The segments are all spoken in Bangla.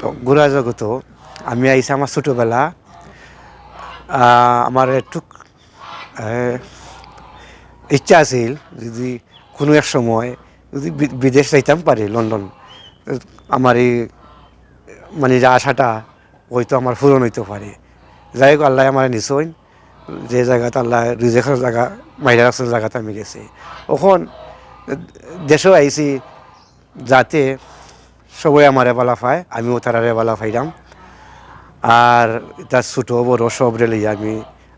তো ঘোরা জগত আমি আইসি আমার ছোটোবেলা। আমার একটু ইচ্ছা আছিল যদি কোনো এক সময় যদি বিদেশ যাইতাম পারি, লন্ডন। আমার এই মানে যে আশাটা হয়তো আমার পূরণ হইতে পারে। যাই হোক, আল্লাহ আমার নিশ্চয় যে জায়গাতে আল্লাহ রিজেক্টের জায়গা, মাইরা রাখছেন জায়গাতে আমি গেছি। ওখন দেশেও আইছি, যাতে সবাই আমার বালা পায়, আমিও তারারে বালা পাইলাম। আর এটা ছোটো বড় সব রেলে আমি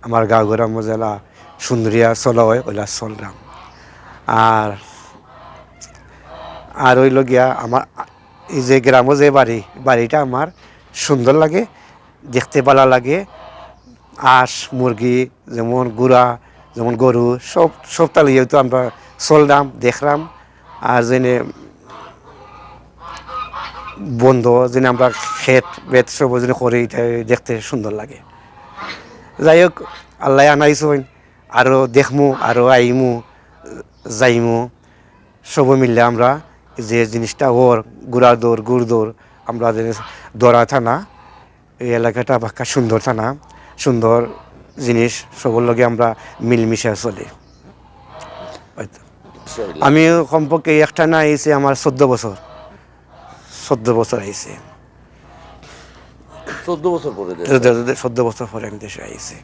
আমার গাঁও গ্রাম জেলা সুন্দরিয়া চলা ওইলা চললাম। আর আর ওই গিয়া আমার, এই যে গ্রামও যে বাড়ি, বাড়িটা আমার সুন্দর লাগে, দেখতে ভালো লাগে। আঁশ, মুরগি, যেমন গুড়া, যেমন গরু, সব সব তালিয়ে তো আমরা চললাম, দেখলাম। আর যেনে বন্ধ যেন আমরা ক্ষেত বেত সব যেন করি এটা দেখতে সুন্দর লাগে। যাই হোক আল্লাহ আনাইছইন আরও দেখমু আরও আইমু যাইমু। সব মিললে আমরা যে জিনিসটা ওর গুড়া দৌড় গুড় দৌড় আমরা যে দরা থানা এই এলাকাটা বাক্কা সুন্দর থানা সুন্দর জিনিস সবর লগে আমরা মিলমিশে চলি। আমি কমপক্ষে একটা না আইছি আমার চোদ্দ বছর। চোদ্দ বছর আইছে। চোদ্দ বছর পরে চোদ্দ বছর পরে আমি দেশে আইছি।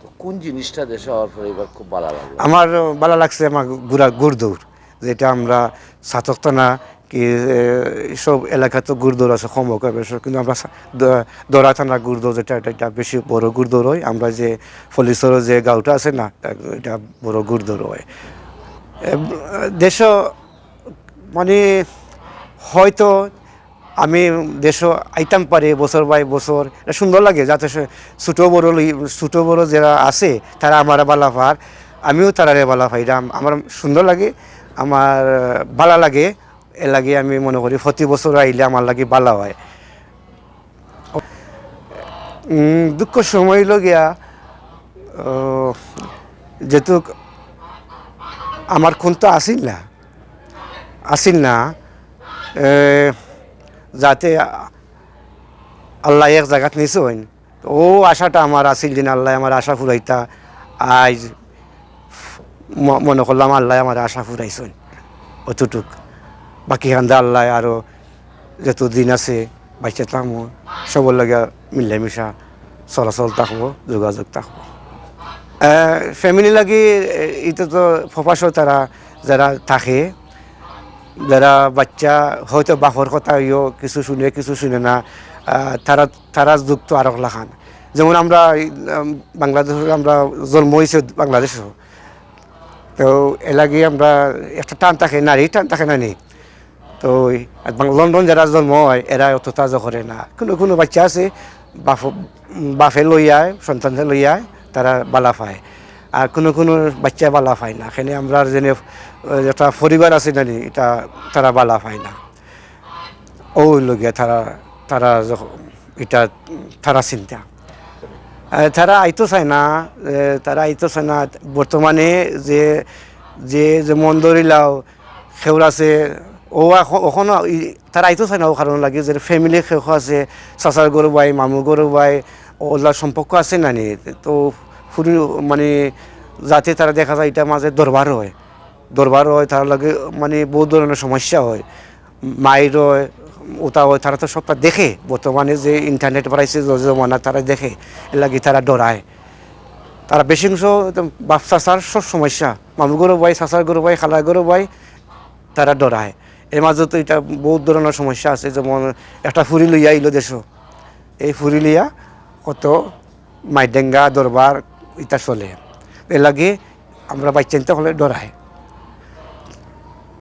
তো কোন জিনিসটা দেশে হওয়ার পরে এবার খুব ভালো লাগল? আমার ভালো লাগছে আমার গুড়া গুড়দৌড় যেটা আমরা সাতকতানা কি সব এলাকাতে গুড়দৌড় আছে সমকা বেশি কিন্তু আমরা দরা থানা গুড়দৌড় যেটা এটা এটা বেশি বড় গুড়দৌড় হয়। আমরা যে ফলিসরের যে গাঁওটা আছে না এটা বড় গুড়দৌড় হয়। দেশ মানে হয়তো আমি দেশ আইতাম পারে বছর বাই বছর। সুন্দর লাগে যাতে ছোটো বড় ছোটো বড় যারা আছে, তারা আমার বালা পার আমিও তারারে বালা পাইরাম আমার সুন্দর লাগে, আমার বালা লাগে। এ লাগে আমি মনে করি প্রতি বছর আইলে আমার লাগে বালা হয়। দুঃখ সময় লগিয়া যেহেতু আমার খুন তো আসিল না আসিল না। যাতে আল্লাহ এক জায়গাত নিছইন ও আশাটা আমার আসিল দিন আল্লাহ আমার আশা ফুরাইতা। আজ মনে করলাম আল্লাহ আমার আশা ফুরাইছেন অতটুক। বাকি খান্দা আল্লাহ আরও যত দিন আছে বাইচে থাকব, সবর লাগে মিলামিশা, চলাচল থাকব, যোগাযোগ থাকব। ফ্যামিলি লাগি এটা তো ফপাসও তারা, যারা থাকে যারা বাচ্চা হয়তো বাপর কথা ইয়ে কিছু শুনে কিছু শুনে না তারা তারা যুক্ত আরও লাখান। যেমন আমরা বাংলাদেশ আমরা জন্ম হয়েছে বাংলাদেশেও তো এলাকি আমরা একটা টান থাকে নারী টান থাকে না তো লন্ডন যারা জন্ম হয়, এরা অত তাজা করে না। কোনো কোনো বাচ্চা আছে, বাপ বাপে লই আয় সন্তানকে লই আয় তারা বালা পায়। আর কোনো কোনো বাচ্চা বালা পায় না। এখানে আমরা যেনে একটা পরিবার আছে নানি এটা তারা বালা পায় না। ও লগিয়া তারা তারা এটা তারা চিন্তা। তারা আইতো চায় না তারা আইতো চায় না। বর্তমানে যে যে যেমন ধরিলাও সেউর আছে, ও ওখানে তারা আইতো চায় না ও কারণ লাগে। যে ফ্যামিলি শেষ আছে চাচার গরু বাই মামু গরু বাই ওগুলা সম্পর্ক আছে না নি? তো ফুরি মানে যাতে তারা দেখা যায় এটা মাঝে দরবার হয়। দরবার হয়, তার লাগে মানে বহু ধরনের সমস্যা হয়। মায়ের হয় ওটা হয়, তারা তো সবটা দেখে। বর্তমানে যে ইন্টারনেট বাড়াইছে, যে জমানা তারা দেখে। এর লাগে তারা ডরায়। তারা বেশি অংশ বাপ চাচার সব সমস্যা। মামু গরু বাই চাচার গরু বাই খালার গরু বাই তারা ডরায়। এর মাঝে তো এটা বহুত ধরনের সমস্যা আছে। যেমন একটা ফুরি লইয়া আইলো দেশ। এই ফুরি লইয়া কত মাইডেঙ্গা, দরবার ইটা চলে। এর লাগে আমরা বাচ্চান্তে হলে ডরায়।